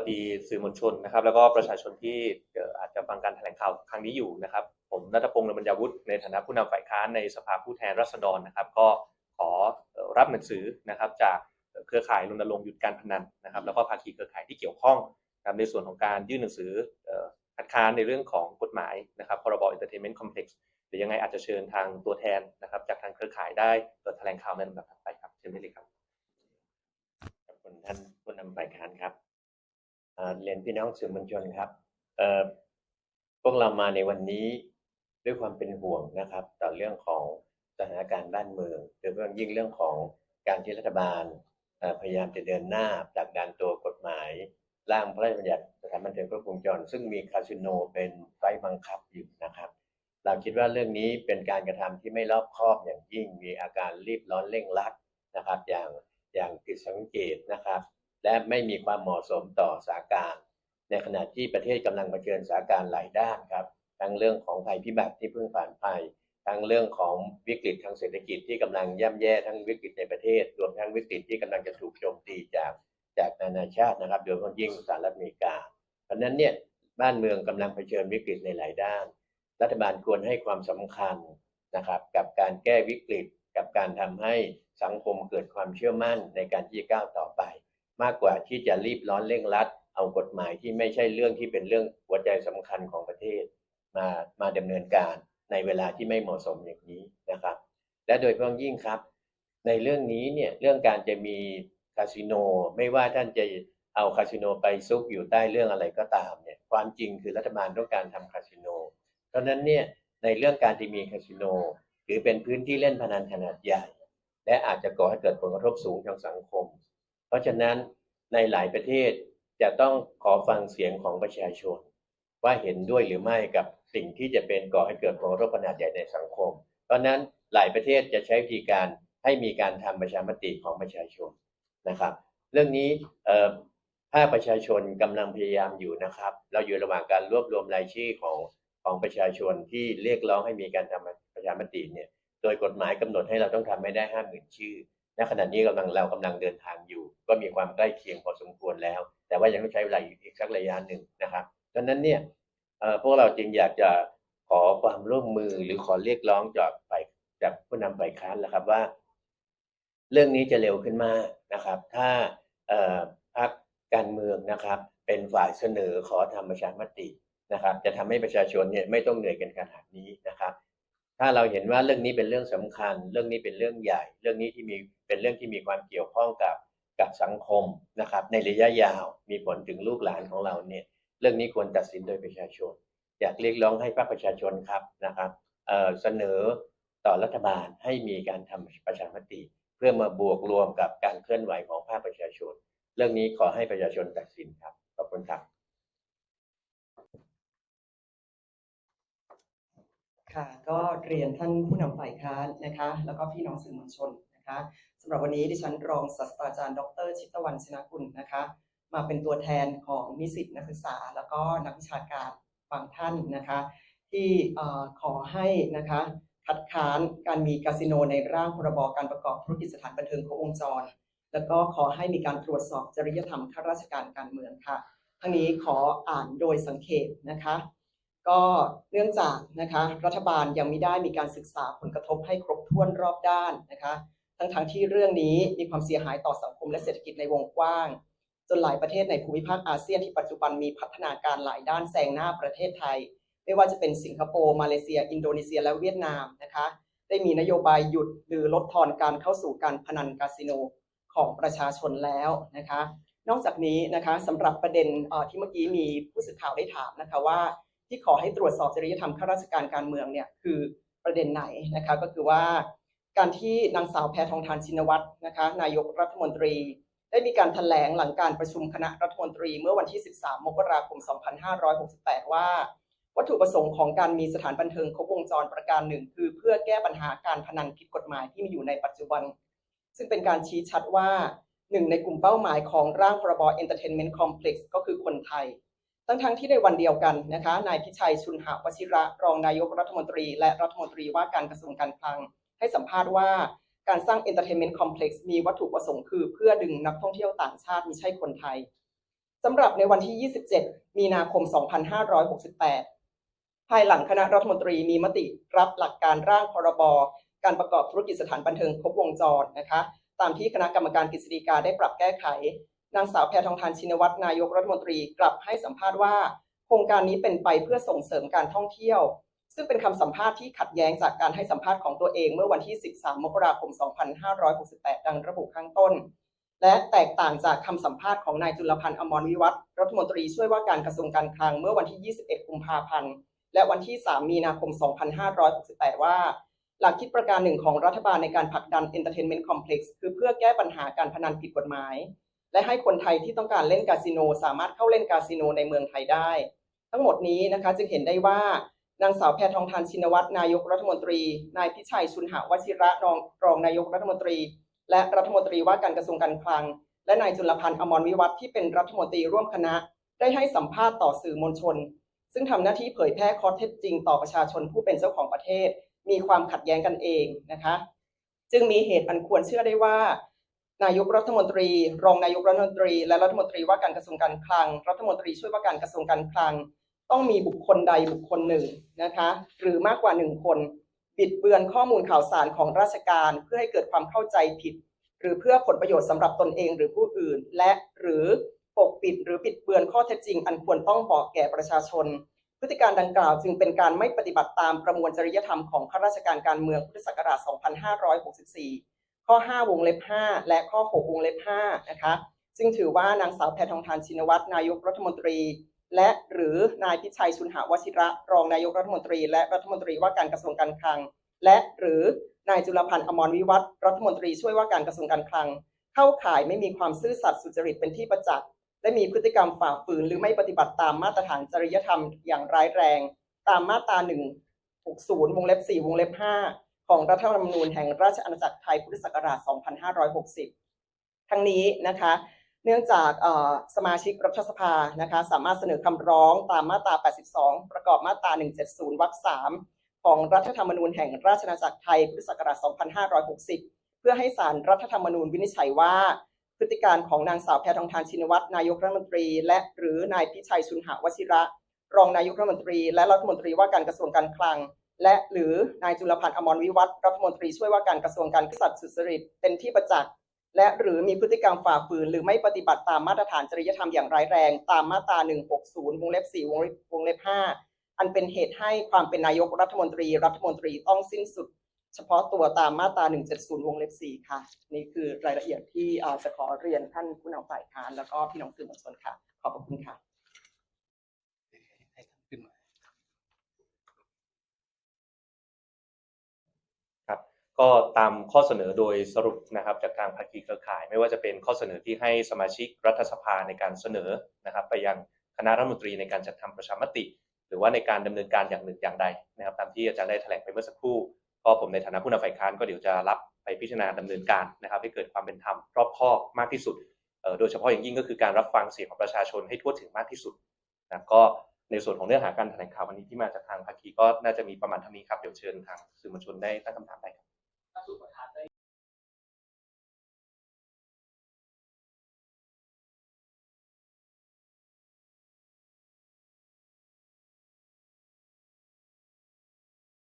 วัสดีสื่อมวลชนนะครับ แล้วก็ประชาชนที่อาจจะฟังการแถลงข่าวครั้งนี้อยู่นะครับ ผมนัทพงศ์นบรรยาวุฒิในฐานะผู้นำฝ่ายค้านในสภาผู้แทนราษฎรนะครับ ก็ขอรับหนังสือนะครับจากเครือข่ายรณรงค์หยุดการพนันนะครับ แล้วก็ภาคีเครือข่ายที่เกี่ยวข้องนะครับในส่วนของการยื่นหนังสืออ่อคัดค้านในเรื่องของกฎหมายนะครับพรบ Entertainment Complex หรือยังไงอาจจะเชิญทางตัวแทนนะครับ จากทางเครือข่ายได้เปิดแถลงข่าวในลำดับถัดไปครับเชิญได้เลยครับ ขอบคุณท่านผู้นำฝ่ายค้านครับ เรียนพี่น้องสื่อมวลชนครับพวกเรามาในวันนี้ด้วยความเป็นห่วงนะครับ ต่อเรื่องของสถานการณ์บ้านเมืองโดยเฉพาะยิ่งเรื่องของการที่รัฐบาลพยายามจะเดินหน้าผลักดันตัวกฎหมาย ร่างพระราชบัญญัติสถานบันเทิงครบวงจร ซึ่งมีคาสิโนเป็นไฟบังคับอยู่นะครับ เราคิดว่าเรื่องนี้เป็นการกระทำที่ไม่รอบคอบอย่างยิ่งมีอาการรีบร้อนเร่งรัดนะครับ อย่างอย่างผิดสังเกตนะครับ และไม่มีความเหมาะสมต่อสถานการณ์ในขณะที่ประเทศกำลังเผชิญสถานการณ์หลายด้านครับ ทั้งเรื่องของภัยพิบัติที่เพิ่งผ่านไปทั้งเรื่องของวิกฤตทางเศรษฐกิจที่กำลังย่ำแย่ทั้งวิกฤตในประเทศ รวมทั้งวิกฤตที่กำลังจะถูกโจมตีจากจากนานาชาตินะครับโดยเฉพาะยิ่งสหรัฐอเมริกา เพราะนั้นเนี่ยบ้านเมืองกำลังเผชิญวิกฤตในหลายด้าน รัฐบาลควรให้ความสำคัญนะครับกับการแก้วิกฤต กับการทำให้สังคมเกิดความเชื่อมั่นในการที่จะก้าวต่อไป มากกว่าที่จะรีบร้อนเร่งรัด เอากฎหมายที่ไม่ใช่เรื่องที่เป็นเรื่องหัวใจสำคัญของประเทศ มามาดำเนินการในเวลาที่ไม่เหมาะสมอย่างนี้นะครับ และโดยเฉพาะยิ่งครับ ในเรื่องนี้เนี่ยเรื่องการจะมีคาสิโนไม่ว่าท่านจะเอาคาสิโนไปซุกอยู่ใต้เรื่องอะไรก็ตามเนี่ยความจริงคือรัฐบาลต้องการทำคาสิโนเพราะนั้นเนี่ยในเรื่องการที่มีคาสิโนถือเป็นพื้นที่เล่นพนันขนาดใหญ่ และอาจจะก่อให้เกิดผลกระทบสูงทางสังคม เพราะฉะนั้นในหลายประเทศจะต้องขอฟังเสียงของประชาชน ว่าเห็นด้วยหรือไม่กับสิ่งที่จะเป็นก่อให้เกิดผลกระทบขนาดใหญ่ในสังคม เพราะนั้นหลายประเทศจะใช้วิธีการให้มีการทำประชามติของประชาชนนะครับ เรื่องนี้ภาคประชาชนกำลังพยายามอยู่นะครับ เราอยู่ระหว่างการรวบรวมรายชื่อของของประชาชนที่เรียกร้องให้มีการทำประชามติเนี่ย โดยกฎหมายกำหนดให้เราต้องทำไม่ได้ห้าหมื่นชื่อ ณขณะนี้กำลังเรากำลังเดินทางอยู่ ก็มีความใกล้เคียงพอสมควรแล้ว แต่ว่ายังต้องใช้เวลาอีกสักระยะหนึ่งนะครับดังนั้นเนี่ยพวกเราจึงอยากจะขอความร่วมมือหรือขอเรียกร้องจากฝ่ายจากผู้นำฝ่ายค้านแหละครับว่า เรื่องนี้จะเร็วขึ้นมากนะครับ ถ้าพรรคการเมืองนะครับ เป็นฝ่ายเสนอขอทำประชามตินะครับ จะทำให้ประชาชนเนี่ยไม่ต้องเหนื่อยกันขนาดนี้นะครับ ถ้าเราเห็นว่าเรื่องนี้เป็นเรื่องสำคัญ เรื่องนี้เป็นเรื่องใหญ่ เรื่องนี้ที่มีเป็นเรื่องที่มีความเกี่ยวข้องกับกับสังคมนะครับ ในระยะยาวมีผลถึงลูกหลานของเราเนี่ย เรื่องนี้ควรตัดสินโดยประชาชน อยากเรียกร้องให้ภาคประชาชนครับนะครับเเสนอต่อรัฐบาลให้มีการทำประชามติ เพื่อมาบวกรวมกับการเคลื่อนไหวของภาคประชาชน เรื่องนี้ขอให้ประชาชนตัดสินครับขอบคุณครับ ค่ะ ก็เรียนท่านผู้นำฝ่ายค้านนะคะ แล้วก็พี่น้องสื่อมวลชนนะคะสำหรับวันนี้ดิฉันรองศาสตราจารย์ ดร ชิตวรรณชนะกุลนะคะ มาเป็นตัวแทนของนิสิตนักศึกษา แล้วก็นักวิชาการบางท่านนะคะ ที่ขอให้นะคะคัดค้านการมีคาสิโนในร่างพรบการประกอบธุรกิจสถานบันเทิงครบวงจร แล้วก็ขอให้มีการตรวจสอบจริยธรรมข้าราชการการเมืองค่ะทั้งนี้ขออ่านโดยสังเขปนะคะ ก็เนื่องจากนะคะรัฐบาลยังไม่ได้มีการศึกษาผลกระทบให้ครบถ้วนรอบด้านนะคะทั้งทั้งๆที่เรื่องนี้มีความเสียหายต่อสังคมและเศรษฐกิจในวงกว้าง จนหลายประเทศในภูมิภาคอาเซียนที่ปัจจุบันมีพัฒนาการหลายด้านแซงหน้าประเทศไทย ไม่ว่าจะเป็นสิงคโปร์มาเลเซีย อินโดนีเซียและเวียดนามนะคะได้มีนโยบายหยุดหรือลดทอนการเข้าสู่การพนันคาสิโนของประชาชนแล้วนะคะ นอกจากนี้นะคะสำหรับประเด็นเอ่อที่เมื่อกี้มีผู้สื่อข่าวได้ถามนะคะว่า ที่ขอให้ตรวจสอบจริยธรรมข้าราชการการเมืองเนี่ยคือประเด็นไหนนะคะก็คือว่าการที่นางสาวแพทองทานชินวัตรนะคะนายกรัฐมนตรี ได้มีการแถลงหลังการประชุมคณะรัฐมนตรีเมื่อวันที่ 13 มกราคม 2568 ว่า วัตถุประสงค์ของการมีสถานบันเทิงครบวงจรประการหนึ่ง คือเพื่อแก้ปัญหาการพนันผิดกฎหมายที่มีอยู่ในปัจจุบัน ซึ่งเป็นการชี้ชัดว่าหนึ่งในกลุ่มเป้าหมายของร่างพรบ Entertainment Complex ก็คือคนไทย ทั้งทั้งๆที่ในวันเดียวกันนะคะนายพิชัยชุนหาวชิระรองนายกรัฐมนตรี และรัฐมนตรีว่าการกระทรวงการคลัง ให้สัมภาษณ์ว่าการสร้าง Entertainment Complex มีวัตถุประสงค์คือเพื่อดึงนักท่องเที่ยวต่างชาติม่ใช่คนไทยสำหรับในวันที่ 27 มีนาคม 2568 ภายหลังคณะรัฐมนตรีมีมติรับหลักการร่างพรบการประกอบธุรกิจสถานบันเทิงครบวงจรนะคะ ตามที่คณะกรรมการกฤษฎีกาได้ปรับแก้ไข นางสาวแพทองทานชินวัตรนายกรัฐมนตรีกลับให้สัมภาษณ์ว่า โครงการนี้เป็นไปเพื่อส่งเสริมการท่องเที่ยว ซึ่งเป็นคำสัมภาษณ์ที่ขัดแย้งจากการให้สัมภาษณ์ของตัวเองเมื่อวันที่ 13 มกราคม 2568 ดังระบุข้างต้น และแตกต่างจากคำสัมภาษณ์ของนายจุลพันธ์อมรวิวัฒน์รัฐมนตรีช่วยว่าการกระทรวงการคลังเมื่อวันที่ 21 กุมภาพันธ์และวันที่ 3 มีนาคม 2568 ว่า หลักคิดประการหนึ่งของรัฐบาลในการผลักดัน Entertainment Complex คือเพื่อแก้ปัญหาการพนันผิดกฎหมาย และให้คนไทยที่ต้องการเล่นคาสิโน สามารถเข้าเล่นคาสิโนในเมืองไทยได้ ทั้งหมดนี้นะคะจึงเห็นได้ว่านางสาวแพทองทานชินวัตรนายกรัฐมนตรี นายพิชัยชุนหาวชิระรองรองนายกรัฐมนตรี และรัฐมนตรีว่าการกระทรวงการคลัง และนายจุลพันธ์อมรวิวัฒน์ที่เป็นรัฐมนตรีร่วมคณะ ได้ให้สัมภาษณ์ต่อสื่อมวลชน ซึ่งทำหน้าที่เผยแพร่ข้อเท็จจริงต่อประชาชนผู้เป็นเจ้าของประเทศ มีความขัดแย้งกันเองนะคะ จึงมีเหตุอันควรเชื่อได้ว่า นายกรัฐมนตรี รองนายกรัฐมนตรี และรัฐมนตรีว่าการกระทรวงการคลัง รัฐมนตรีช่วยว่าการกระทรวงการคลัง ต้องมีบุคคลใดบุคคลหนึ่งนะคะหรือมากกว่าหนึ่งคน บิดเบือนข้อมูลข่าวสารของราชการเพื่อให้เกิดความเข้าใจผิด หรือเพื่อผลประโยชน์สำหรับตนเองหรือผู้อื่น และหรือปกปิดหรือปิดเบือนข้อเท็จจริง อันควรต้องบอกแก่ประชาชน พฤติการดังกล่าวจึงเป็นการไม่ปฏิบัติตามประมวลจริยธรรมของข้าราชการการเมืองพุทธศักราช 2564 ข้อ 5 วงเล็บ 5 และข้อ 6 วงเล็บ 5 นะคะ ซึ่งถือว่านางสาวแพทองทานชินวัตรนายกรัฐมนตรี และหรือนายพิชัยชุนหาวชิระ รองนายกรัฐมนตรี และรัฐมนตรีว่าการกระทรวงการคลัง และหรือนายจุลพันธ์อมรวิวัฒรัฐมนตรีช่วยว่าการกระทรวงการคลัง เข้าข่ายไม่มีความซื่อสัตย์สุจริตเป็นที่ประจักษ์และมีพฤติกรรมฝ่าฝืนหรือไม่ปฏิบัติตามมาตรฐานจริยธรรมอย่างร้ายแรง ตามมาตรา160วงเล็บ4วงเล็บ5 ของรัฐธรรมนูญแห่งราชอาณาจักรไทยพุทธศักราช 2560 ทั้งนี้นะคะ เนื่องจากสมาชิกรัฐสภานะคะ สามารถเสนอคำร้องตามมาตรา 82 ประกอบมาตรา 170 วรรค 3 ของรัฐธรรมนูญแห่งราชอาณาจักรไทยพุทธศักราช 2560เพื่อให้ศาลรัฐธรรมนูญวินิจฉัยว่า พฤติการของนางสาวแพทองทานชินวัตรนายกรัฐมนตรี และหรือนายพิชัยชุนหวชิระ รองนายกรัฐมนตรี และรัฐมนตรีว่าการกระทรวงการคลัง และหรือนายจุลพันธ์อมรวิวัฒรัฐมนตรีช่วยว่าการกระทรวงการกษัตริย์สุจริตเป็นที่ประจักษ์และหรือมีพฤติกรรมฝ่าฝืน หรือไม่ปฏิบัติตามมาตรฐานจริยธรรมอย่างร้ายแรง ตามมาตรา 160 วงเล็บ 4 วงเล็บวงเล็บ 5 อันเป็นเหตุให้ความเป็นนายกรัฐมนตรี รัฐมนตรีต้องสิ้นสุด เฉพาะตัวตามมาตรา 170 วงเล็บ 4 ค่ะ นี่คือรายละเอียดที่จะขอเรียนท่านผู้นำฝ่ายค้านแล้วก็พี่น้องสื่อมวลชนค่ะ ขอบพระคุณค่ะ ให้ขึ้นมา ครับ ก็ตามข้อเสนอโดยสรุปนะครับจากทางภาคีเครือข่าย ไม่ว่าจะเป็นข้อเสนอที่ให้สมาชิกรัฐสภาในการเสนอนะครับ ไปยังคณะรัฐมนตรีในการจัดทำประชามติ หรือว่าในการดำเนินการอย่างหนึ่งอย่างใดนะครับ ตามที่อาจารย์ได้แถลงไปเมื่อสักครู่ ก็ผมในฐานะผู้นำฝ่ายค้านก็เดี๋ยวจะรับไปพิจารณาดำเนินการนะครับ ให้เกิดความเป็นธรรมรอบคอบมากที่สุดโดยเฉพาะอย่างยิ่งก็คือการรับฟังเสียงของประชาชนให้ทั่วถึงมากที่สุดนะก็ในส่วนของเนื้อหาการแถลงข่าววันนี้ที่มาจากทางภาคีก็น่าจะมีประมาณเท่านี้ครับเดี๋ยวเชิญทางสื่อมวลชนได้ตั้งคำถามได้